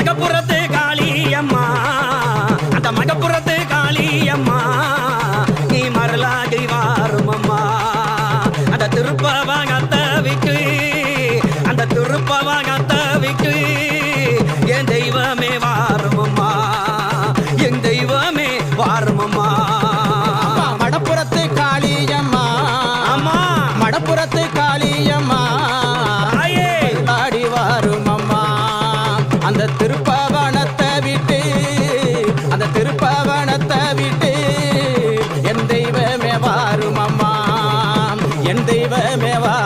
மகப்புறத்து காளியம்மா அந்த மகப்புறத்து காளியம்மா நீ மரலாகி வாருமம்மா அந்த திருப்பவாங்க அத்தவிக்கு அந்த திருப்பவாங்க அத்தவிக்கு என் தெய்வமே வாருமம்மா என் தெய்வமே வாருமம்மா மடப்புறத்து காளியம்மா அம்மா. மடப்புறத்து காளி அந்த திருப்பாவனத்தை விட்டு அந்த திருப்பாவனத்தை விட்டு என் தெய்வமே வாரும் அம்மா என் தெய்வமே வா